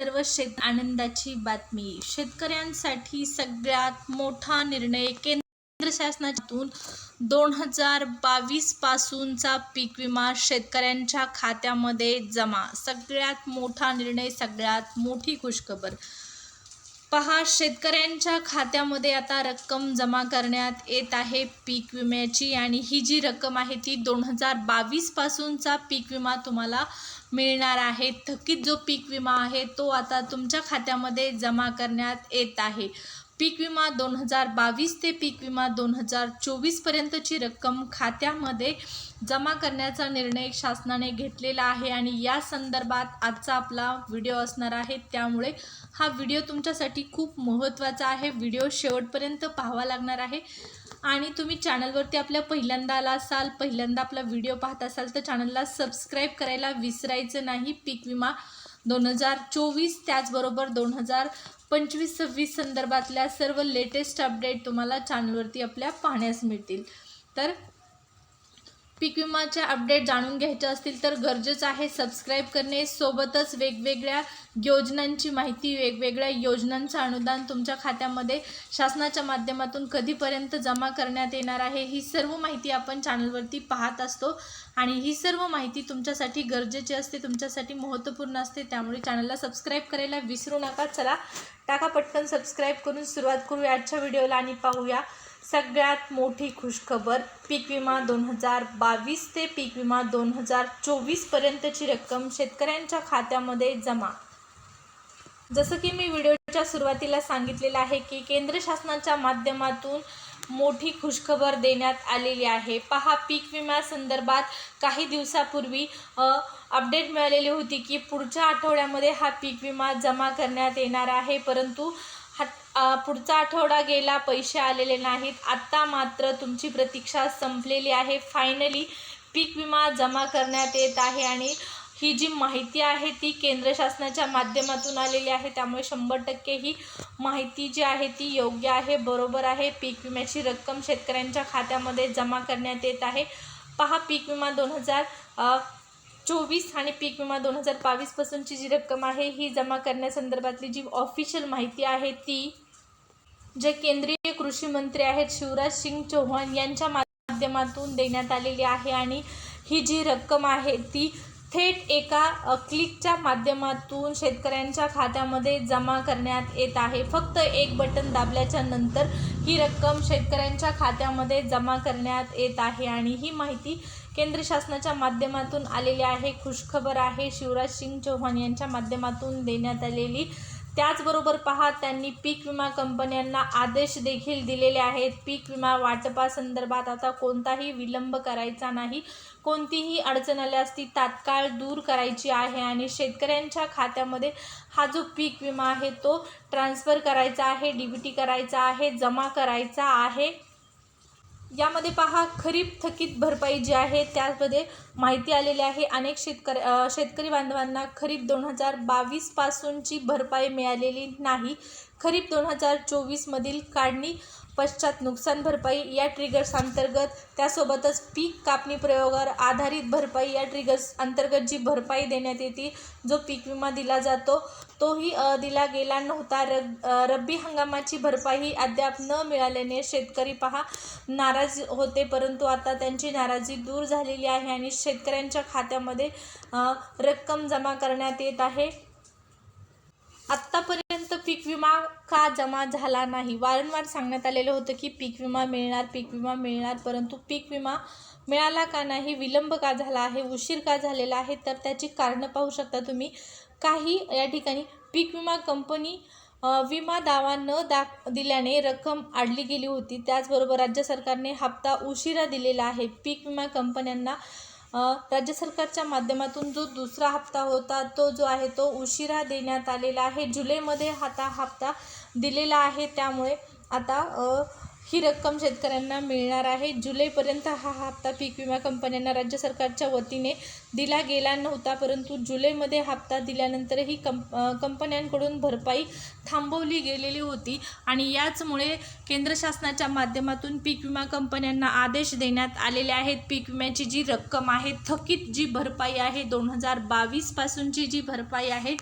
सर्व शेत आनंदाची बातमी. शेतकऱ्यांसाठी सगळ्यात मोठा निर्णय केंद्र शासनातून दोन हजार बावीस पासूनचा पीक विमा शेतकऱ्यांच्या खात्यामध्ये जमा. सगळ्यात मोठा निर्णय सगळ्यात मोठी खुशखबर. पहा शेतकऱ्यांच्या खात्यामध्ये आता रक्कम जमा करण्यात येत आहे पीक विम्याची आणि ही जी रक्कम आहे ती दोन हजार बावीसपासूनचा पीक विमा तुम्हाला मिळणार आहे. थकीत जो पीक विमा आहे तो आता तुमच्या खात्यामध्ये जमा करण्यात येत आहे. पीक विमा दोन हजार बावीस ते पीक विमा दोन हजार चोवीसपर्यंतची रक्कम खात्यामध्ये जमा करण्याचा निर्णय शासनाने घेतलेला आहे आणि या संदर्भात आजचा आपला व्हिडिओ असणार आहे. त्यामुळे हा व्हिडिओ तुमच्यासाठी खूप महत्त्वाचा आहे. व्हिडिओ शेवटपर्यंत पाहावा लागणार आहे. आणि तुम्ही चॅनलवरती आपल्या पहिल्यांदा आला असाल पहिल्यांदा आपला व्हिडिओ पाहत असाल तर चॅनलला सबस्क्राईब करायला विसरायचं नाही. पीक विमा दोन हजार चोवीस त्याचबरोबर दोन हजार पंचवीस सव्वीस संदर्भातल्या सर्व लेटेस्ट अपडेट तुम्हाला चॅनलवरती आपल्या पाहण्यास मिळतील. तर पीक विमाचे अपडेट जाणून घ्यायचे असतील तर गरजेचं आहे सबस्क्राईब करणे. सोबतच वेगवेगळ्या योजनांची माहिती वेगवेगळ्या योजनांचं अनुदान तुमच्या खात्यामध्ये शासनाच्या माध्यमातून कधीपर्यंत जमा करण्यात येणार आहे ही सर्व माहिती आपण चॅनलवरती पाहत असतो. आणि ही सर्व माहिती तुमच्यासाठी गरजेची असते तुमच्यासाठी महत्त्वपूर्ण असते त्यामुळे चॅनलला सबस्क्राईब करायला विसरू नका. चला टाका पटकन सबस्क्राईब करून सुरुवात करूया. आजच्या व्हिडिओला आणि पाहूया. सगळ्यात मोठी खुशखबर पीक विमा दोन हजार बावीस ते पीक विमा दोन हजार चोवीसपर्यंतची रक्कम शेतकऱ्यांच्या खात्यामध्ये जमा. जसं की मी व्हिडिओच्या सुरुवातीला सांगितलेलं आहे की केंद्र शासनाच्या माध्यमातून मोठी खुशखबर देण्यात आलेली आहे. पहा पीक विम्यासंदर्भात काही दिवसापूर्वी अपडेट मिळालेली होती की पुढच्या आठवड्यामध्ये हा पीक विमा जमा करण्यात येणार आहे. परंतु पुढचा आठवडा गेला पैसे आलेले नाहीत. आत्ता मात्र तुमची प्रतीक्षा संपलेली आहे. फायनली पीक विमा जमा करण्यात येत आहे आणि ही जी माहिती आहे ती केंद्र शासनाच्या माध्यमातून आलेली आहे. त्यामुळे शंभर टक्के ही माहिती जी आहे ती योग्य आहे बरोबर आहे. पीक विम्याची रक्कम शेतकऱ्यांच्या खात्यामध्ये जमा करण्यात येत आहे. पहा पीक विमा दोन हजार चोवीस आणि पीक विमा दोन हजार बावीसपासूनची जी रक्कम आहे ही जमा करण्यासंदर्भातली जी ऑफिशियल माहिती आहे ती जे केंद्रीय कृषी मंत्री आहेत शिवराज सिंग चौहान यांच्या माध्यमातून देण्यात आलेली आहे आणि ही जी रक्कम आहे ती थेट एका क्लिकच्या माध्यमातून शेतकऱ्यांच्या खात्यामध्ये जमा करण्यात येत आहे. फक्त एक बटन दाबल्याच्या नंतर ही रक्कम शेतकऱ्यांच्या खात्यामध्ये जमा करण्यात येत आहे आणि ही माहिती केंद्र शासनाच्या माध्यमातून आलेली आहे. खुशखबर आहे. शिवराज सिंग चौहान यांच्या माध्यमातून देण्यात आलेली त्याचबरोबर पहा त्यांनी पीक विमा कंपन्यांना आदेश देखील दिलेले आहेत. पीक विमा वाटपासंदर्भात आता कोणताही विलंब करायचा नाही. कोणतीही अडचण आल्यास ती तात्काळ दूर करायची आहे आणि शेतकऱ्यांच्या खात्यामध्ये हा जो पीक विमा आहे तो ट्रान्स्फर करायचा आहे डी बी टी करायचा आहे जमा करायचा आहे. यामध्ये पहा खरीप थकीत भरपाई जी आहे त्यामध्ये माहिती आलेली आहे. अनेक शेतकरी शेतकरी बांधवांना खरीप दोन हजार बावीसपासूनची भरपाई मिळालेली नाही. खरीप दोन हजार चोवीसमधील काढणी पश्चात नुकसान भरपाई या ट्रिगर्स अंतर्गत त्यासोबतच पीक कापणी प्रयोगावर आधारित भरपाई या ट्रिगर्स अंतर्गत जी भरपाई देण्यात येते जो पीक विमा दिला जातो तोही दिला गेला नव्हता. रब रब्बी हंगामाची भरपाई अद्याप न मिळाल्याने शेतकरी पहा नाराज होते परंतु आता त्यांची नाराजी दूर झालेली आहे आणि शेतकऱ्यांच्या खात्यामध्ये रक्कम जमा करण्यात येत आहे. आत्तापर्यंत पीक विमा का जमा झाला नाही? वारंवार सांगण्यात आलेलं होतं की पीक विमा मिळणार पीक विमा मिळणार परंतु पीक विमा मिळाला का नाही विलंब का झाला आहे उशीर का झालेला आहे? तर त्याची कारणं पाहू शकता तुम्ही. काही या ठिकाणी पीक विमा कंपनी विमा दावा न दाख दिल्याने रक्कम आडली गेली होती. त्याचबरोबर राज्य सरकारने हप्ता उशिरा दिलेला आहे. पीक विमा कंपन्यांना राज्य सरकारच्या माध्यमातून जो दुसरा हप्ता होता तो जो आहे तो उशिरा देण्यात आलेला आहे. जुलैमध्ये हाता हप्ता दिलेला आहे. त्यामुळे आता ही रक्कम शेतकऱ्यांना मिळणार आहे. जुलैपर्यंत हा हप्ता पीक विमा कंपन्यांना राज्य सरकारच्या वतीने दिला गेला नव्हता परंतु जुलैमध्ये हप्ता दिल्यानंतरही कंप कंपन्यांकडून भरपाई थांबवली गेलेली होती आणि याचमुळे केंद्र शासनाच्या माध्यमातून पीक विमा कंपन्यांना आदेश देण्यात आलेले आहेत. पीक विम्याची जी रक्कम आहे थकीत जी भरपाई आहे दोन हजार बावीसपासूनची जी भरपाई आहे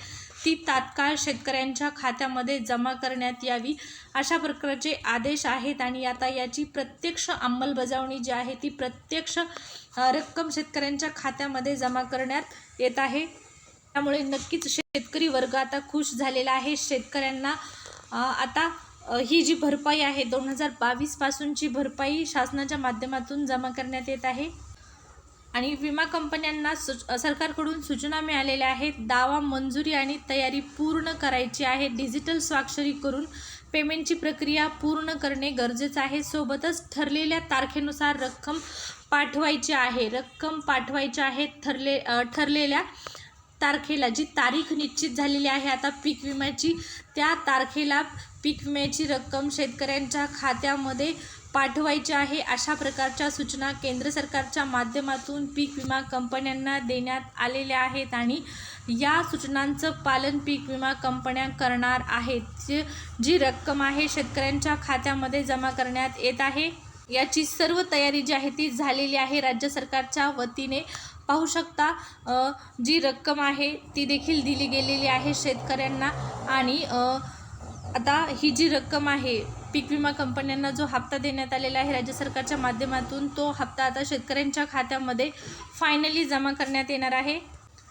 ती तात्काळ शेतकऱ्यांच्या खात्यामध्ये जमा करण्यात यावी अशा प्रकारचे आदेश आहेत आणि आता याची प्रत्यक्ष अंमलबजावणी जी आहे ती प्रत्यक्ष रक्कम शेतकऱ्यांच्या खात्यामध्ये जमा करण्यात येत आहे. त्यामुळे नक्कीच शेतकरी वर्ग आता खुश झालेला आहे. शेतकऱ्यांना आता ही जी भरपाई आहे दोन हजार बावीसपासूनची भरपाई शासनाच्या माध्यमातून जमा करण्यात येत आहे. आणि विमा कंपन्यांना सु सरकारकडून सूचना मिळालेल्या आहेत. दावा मंजुरी आणि तयारी पूर्ण करायची आहे. डिजिटल स्वाक्षरी करून पेमेंटची प्रक्रिया पूर्ण करणे गरजेचं आहे. सोबतच ठरलेल्या तारखेनुसार रक्कम पाठवायची आहे. रक्कम पाठवायची आहे ठरले ठरलेल्या तारखेला जी तारीख निश्चित झालेली आहे. आता पीक विम्याची त्या तारखेला पीक विम्याची रक्कम शेतकऱ्यांच्या खात्यामध्ये पाठवायची आहे अशा प्रकारच्या सूचना केंद्र सरकारच्या माध्यमातून पीक विमा कंपन्यांना देण्यात आलेल्या आहेत आणि या सूचनांचं पालन पीक विमा कंपन्या करणार आहेत. जी जी रक्कम आहे शेतकऱ्यांच्या खात्यामध्ये जमा करण्यात येत आहे. याची सर्व तयारी जी आहे ती झालेली आहे. राज्य सरकारच्या वतीने पाहू शकता जी रक्कम आहे ती देखील दिली गेलेली आहे शेतकऱ्यांना आणि आता ही जी रक्कम आहे पीक विमा कंपन्यांना जो हप्ता देण्यात आलेला आहे राज्य सरकारच्या माध्यमातून तो हप्ता आता शेतकऱ्यांच्या खात्यामध्ये फायनली जमा करण्यात येणार आहे.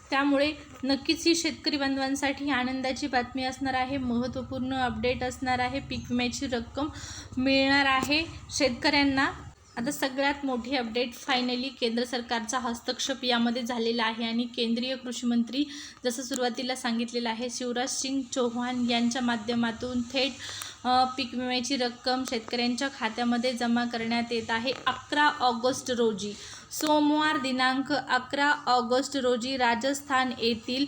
त्यामुळे नक्कीच ही शेतकरी बांधवांसाठी आनंदाची बातमी असणार आहे महत्त्वपूर्ण अपडेट असणार आहे पीक विम्याची रक्कम मिळणार आहे शेतकऱ्यांना. आता सगळ्यात मोठी अपडेट फायनली केंद्र सरकारचा हस्तक्षेप यामध्ये झालेला आहे आणि केंद्रीय कृषीमंत्री जसं सुरुवातीला सांगितलेलं आहे शिवराज सिंग चौहान यांच्या माध्यमातून थेट पीक विम्याची रक्कम शेतकऱ्यांच्या खात्यामध्ये जमा करण्यात येत आहे अकरा ऑगस्ट रोजी. सोमवार दिनांक अकरा ऑगस्ट रोजी राजस्थान येथील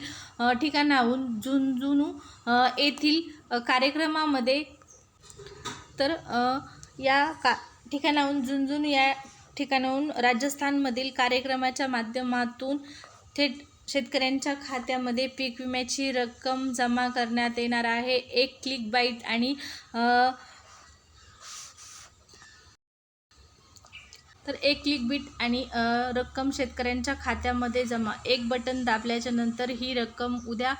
ठिकाणाहून झुंझुनू येथील कार्यक्रमामध्ये तर या का ठिकाणाहून झुंझुनू या ठिकाणाहून राजस्थानमधील कार्यक्रमाच्या माध्यमातून थेट शेतकऱ्यांच्या खात्यामध्ये पीक विम्याची रक्कम जमा करण्यात येणार आहे. एक क्लिक बाईट आणि तर एक क्लिक बीट आणि रक्कम शेतकऱ्यांच्या खात्यामध्ये जमा. एक बटन दाबल्याच्या नंतर ही रक्कम उद्या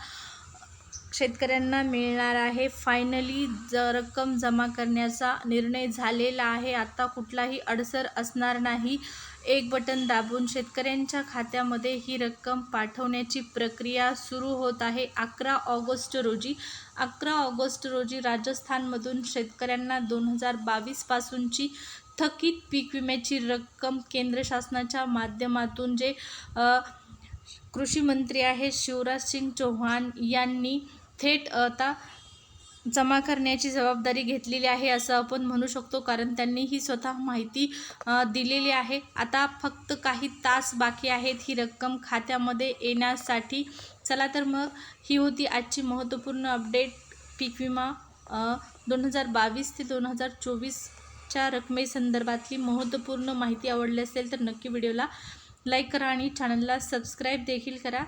शेतकऱ्यांना मिळणार आहे. फायनली ज रक्कम जमा करण्याचा निर्णय झालेला आहे. आता कुठलाही अडसर असणार नाही. एक बटन दाबून शेतकऱ्यांच्या खात्यामध्ये ही रक्कम पाठवण्याची प्रक्रिया सुरू होत आहे. अकरा ऑगस्ट रोजी अकरा ऑगस्ट रोजी राजस्थानमधून शेतकऱ्यांना दोन हजार बावीसपासूनची थकीत पीक विम्याची रक्कम केंद्र शासनाच्या माध्यमातून जे कृषीमंत्री कृषी मंत्री आहे शिवराज सिंग चौहान यांनी थेट आता जमा करण्याची जबाबदारी घेतलेली आहे असं आपण म्हणू शकतो कारण त्यांनी ही स्वतः माहिती दिलेली आहे. आता फक्त काही तास बाकी आहेत ही रक्कम खात्यामध्ये येण्यासाठी. चला तर मग ही होती आजची महत्त्वपूर्ण अपडेट. पीक विमा दोन हजार बावीस ते दोन हजार चोवीसच्या रकमेसंदर्भातली महत्त्वपूर्ण माहिती आवडली असेल तर नक्की व्हिडिओला लाईक करा आणि चॅनलला सबस्क्राईब देखील करा.